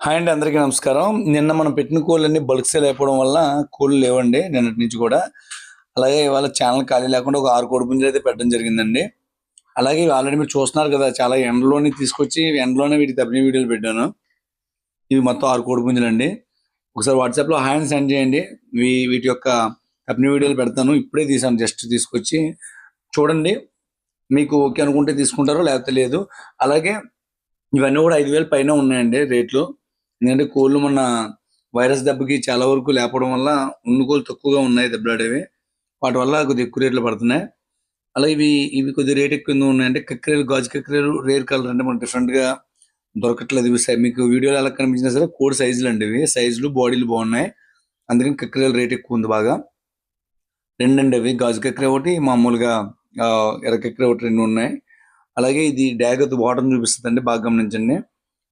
Hi అండి అందరికీ నమస్కారం. నిన్న మనం పెట్టిన కోళ్ళన్నీ బల్క్ సేల్ అయిపోవడం వల్ల కోళ్ళు లేవండి నిన్నటి నుంచి కూడా. అలాగే ఇవాళ ఛానల్ ఖాళీ లేకుండా ఒక ఆరు కోడి పుంజలు అయితే పెట్టడం జరిగిందండి. అలాగే ఆల్రెడీ మీరు చూస్తున్నారు కదా చాలా ఎండలోనే తీసుకొచ్చి ఎండలోనే వీటికి తప్పిన వీడియోలు పెట్టాను. ఇవి మొత్తం ఆరు కోడి పుంజలు అండి ఒకసారి వాట్సాప్లో హాయ్ సెండ్ చేయండి. వీటి యొక్క తప్పిన వీడియోలు పెడతాను. ఇప్పుడే తీసాను జస్ట్ తీసుకొచ్చి. చూడండి మీకు ఓకే అనుకుంటే తీసుకుంటారో లేకపోతే లేదు. అలాగే ఇవన్నీ కూడా ఐదు వేల పైన ఉన్నాయండి రేట్లు. ఎందుకంటే కోళ్ళు మొన్న వైరస్ దెబ్బకి చాలా వరకు లేపడం వల్ల ఉన్ని కోళ్ళు తక్కువగా ఉన్నాయి దెబ్బలాడేవి. వాటి వల్ల కొద్దిగా ఎక్కువ రేట్లు పడుతున్నాయి. అలాగే ఇవి ఇవి కొద్దిగా రేట్ ఎక్కువ ఉన్నాయి అంటే కక్కెరలు గాజు కక్కెరలు రేర్ కలర్ అంటే మనకు డిఫరెంట్గా దొరకట్లేదు. ఇవి మీకు వీడియోలో ఎలా కనిపించినా సరే కోడి సైజులు అండి ఇవి. సైజులు బాడీలు బాగున్నాయి. అందుకని కక్కెరల రేట్ ఎక్కువ ఉంది బాగా. రెండండి అవి గాజు కక్కెర ఒకటి మామూలుగా ఎర్ర కక్కెర ఒకటి రెండు ఉన్నాయి. అలాగే ఇది డ్యాగ్ వాటర్ చూపిస్తుంది బాగా గమనించండి.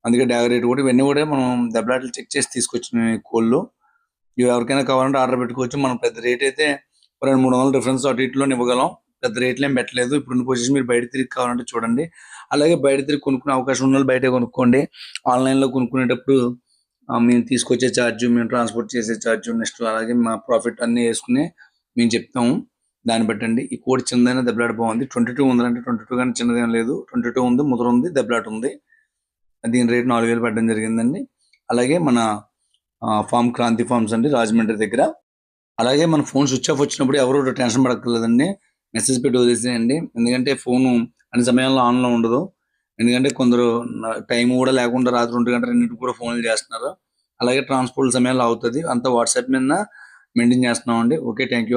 అందుకే డ్యాగ్ రేట్ కూడా ఇవన్నీ కూడా మనం దెబ్బలాటలు చెక్ చేసి తీసుకొచ్చిన కోళ్ళు. ఇవి ఎవరికైనా కావాలంటే ఆర్డర్ పెట్టుకోవచ్చు. మనం పెద్ద రేట్ అయితే రెండు మూడు వందల డిఫరెన్స్ అటు ఇటులో ఇవ్వగలం. పెద్ద రేట్లు ఏం పెట్టలేదు. ఇప్పుడు పొజిషన్ మీరు బయట తిరిగి కావాలంటే చూడండి. అలాగే బయట తిరిగి కొనుక్కునే అవకాశం ఉన్న వాళ్ళు బయట కొనుక్కోండి. ఆన్లైన్లో కొనుక్కునేటప్పుడు మేము తీసుకొచ్చే ఛార్జ్ మేము ట్రాన్స్పోర్ట్ చేసే ఛార్జ్ నెక్స్ట్ అలాగే మా ప్రాఫిట్ అన్ని వేసుకుని మేము చెప్తాము. దాన్ని బట్టండి ఈ కోడి చిన్నదైనా దెబ్బలాట బాగుంది ట్వంటీ టూ ఉందంటే ట్వంటీ టూ కానీ చిన్నదేం లేదు. ట్వంటీ టూ ఉంది ముద్ర ఉంది దెబ్బలాట ఉంది. దీని రేట్ నాలుగు వేలు పెట్టడం జరిగిందండి. అలాగే మన ఫామ్ క్రాంతి ఫార్మ్స్ అండి రాజమండ్రి దగ్గర. అలాగే మన ఫోన్ స్విచ్ ఆఫ్ వచ్చినప్పుడు ఎవరు టెన్షన్ పడక్కర్లేదండి. మెసేజ్ పెట్టి వదిలేసేయండి. ఎందుకంటే ఫోను అన్ని సమయంలో ఆన్లో ఉండదు. ఎందుకంటే కొందరు టైం కూడా లేకుండా రాత్రి ఒంటి గంట రెండింటికి కూడా ఫోన్లు చేస్తున్నారు. అలాగే ట్రాన్స్పోర్ట్ సమయంలో అవుతుంది. అంతా వాట్సాప్ మీద మెయింటైన్ చేస్తున్నాం అండి ఓకే థ్యాంక్ యూ